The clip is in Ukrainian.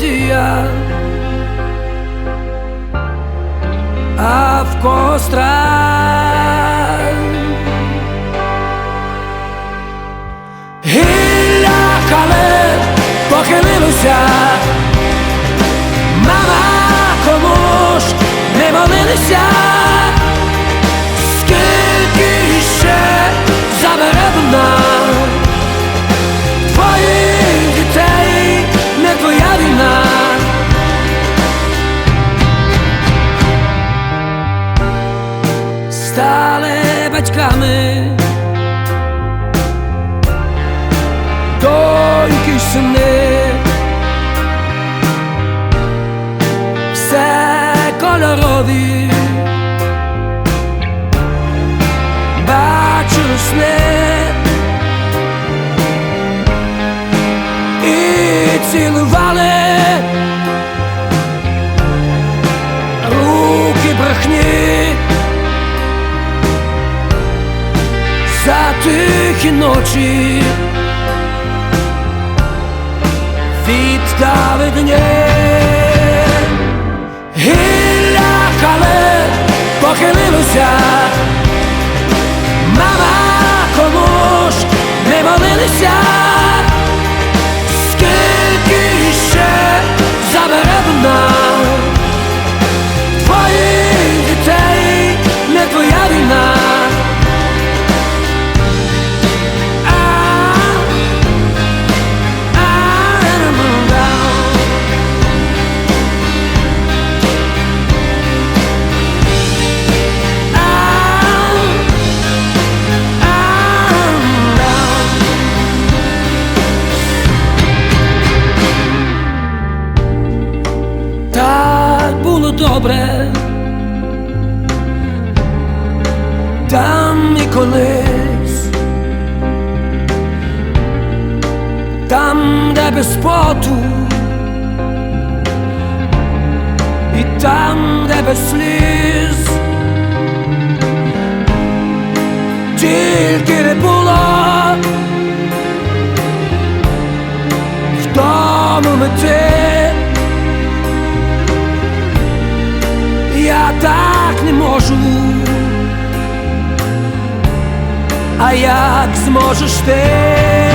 когось надія, а в когось страх. Гілля кале батьками, доньки й сини, все кольорові. бачили сни. І тихі ночі. Віддали дні Так було добре, там і колись, там, де без поту, і там, де без сліз, так не можу, а як зможеш ти?